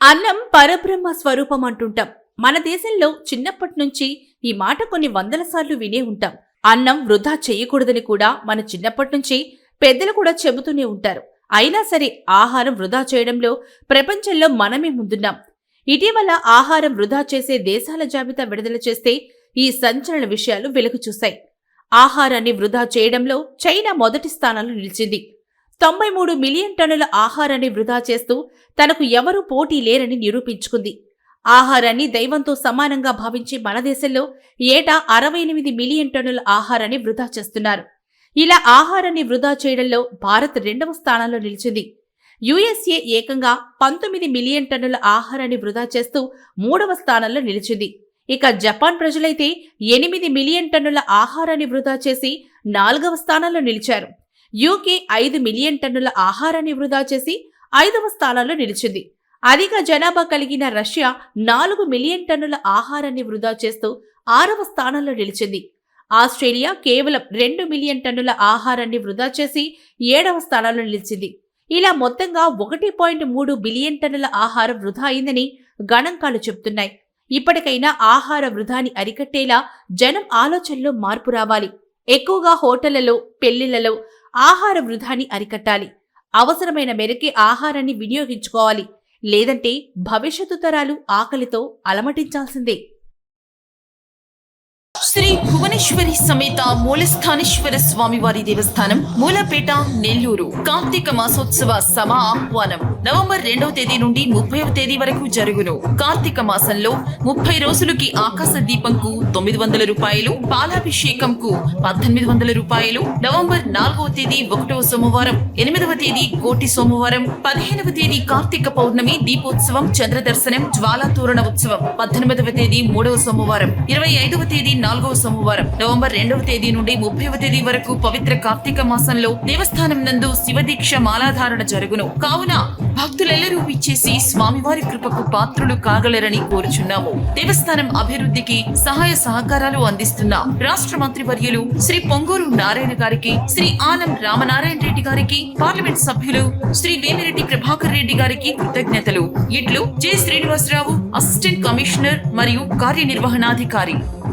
అన్నం పరబ్రహ్మ స్వరూపం అంటుంటాం. మన దేశంలో చిన్నప్పటి నుంచి ఈ మాట కొన్ని వందల సార్లు వినే ఉంటాం. అన్నం వృధా చేయకూడదని కూడా మన చిన్నప్పటి నుంచి పెద్దలు కూడా చెబుతూనే ఉంటారు. అయినా సరే ఆహారం వృధా చేయడంలో ప్రపంచంలో మనమే ముందున్నాం. ఇటీవల ఆహారం వృధా చేసే దేశాల జాబితా విడుదల చేస్తే ఈ సంచలన విషయాలు వెలుగు చూశాయి. ఆహారాన్ని వృధా చేయడంలో చైనా మొదటి స్థానంలో నిలిచింది. తొంభై మూడు మిలియన్ టన్నుల ఆహారాన్ని వృధా చేస్తూ తనకు ఎవరూ పోటీ లేరని నిరూపించుకుంది. ఆహారాన్ని దైవంతో సమానంగా భావించి మన దేశంలో ఏటా అరవై ఎనిమిది మిలియన్ టన్నుల ఆహారాన్ని వృధా చేస్తున్నారు. ఇలా ఆహారాన్ని వృధా చేయడంలో భారత్ రెండవ స్థానంలో నిలిచింది. యుఎస్ఏ ఏకంగా పంతొమ్మిది మిలియన్ టన్నుల ఆహారాన్ని వృధా చేస్తూ మూడవ స్థానంలో నిలిచింది. ఇక జపాన్ ప్రజలైతే ఎనిమిది మిలియన్ టన్నుల ఆహారాన్ని వృధా చేసి నాలుగవ స్థానంలో నిలిచారు. యూకే ఐదు మిలియన్ టన్నుల ఆహారాన్ని వృధా చేసి ఐదవ స్థానంలో నిలిచింది. అధిక జనాభా కలిగిన రష్యా నాలుగు మిలియన్ టన్నుల ఆహారాన్ని వృధా చేస్తూ ఆరవ స్థానంలో నిలిచింది. ఆస్ట్రేలియా కేవలం రెండు మిలియన్ టన్నుల ఆహారాన్ని వృధా చేసి ఏడవ స్థానంలో నిలిచింది. ఇలా మొత్తంగా ఒకటి పాయింట్ మూడు బిలియన్ టన్నుల ఆహారం వృధా అయిందని గణాంకాలు చెబుతున్నాయి. ఇప్పటికైనా ఆహార వృధాని అరికట్టేలా జనం ఆలోచనలో మార్పు రావాలి. ఎక్కువగా హోటళ్ళలో పెళ్ళిళ్ళలో ఆహార వృధాని అరికట్టాలి. అవసరమైన మేరకే ఆహారాన్ని వినియోగించుకోవాలి. లేదంటే భవిష్యత్తు తరాలు ఆకలితో అలమటించాల్సిందే. శ్రీ భువనేశ్వరి సమేత మూలస్థానేశ్వర స్వామి వారి దేవస్థానం మూలపేట నెల్లూరు. కార్తీక మాసోత్సవ సమ ఆహ్వానం. నవంబర్ రెండవ తేదీ నుండి ముప్పైవ తేదీ వరకు జరుగును. కార్తీక మాసంలో ముప్పై రోజులకి ఆకాశ దీపంకు తొమ్మిది వందల రూపాయలు పాలాభిషేకంకు పద్దెనిమిది వందల రూపాయలు నవంబర్ నాలుగవ తేదీ ఒకటవ సోమవారం ఎనిమిదవ తేదీ కోటి సోమవారం పదిహేనవ తేదీ కార్తీక పౌర్ణమి దీపోత్సవం చంద్ర దర్శనం జ్వాలా తోరణ ఉత్సవం పద్దెనిమిదవ తేదీ మూడవ సోమవారం ఇరవై ఐదవ తేదీ నాలుగవ సోమవారం నవంబర్ రెండవ తేదీ నుండి ముప్పైవ తేదీ వరకు పవిత్ర కార్తీక మాసంలో దేవస్థానం నందు శివదీక్ష మాలాధారణ జరుగును. కావున భక్తులెల్లరూ ఇచ్చేసి స్వామివారి కృపకు పాత్రులు కాగలరని కోరుచున్నాము. దేవస్థానం అభివృద్ధికి సహాయ సహకారాలు అందిస్తున్న రాష్ట్ర మంత్రి వర్యులు శ్రీ పొంగూరు నారాయణ గారికి శ్రీ ఆనం రామనారాయణ రెడ్డి గారికి పార్లమెంట్ సభ్యులు శ్రీ వేమిరెడ్డి ప్రభాకర్ రెడ్డి గారికి కృతజ్ఞతలు. ఇట్లు జె శ్రీనివాసరావు అసిస్టెంట్ కమిషనర్ మరియు కార్యనిర్వహణాధికారి.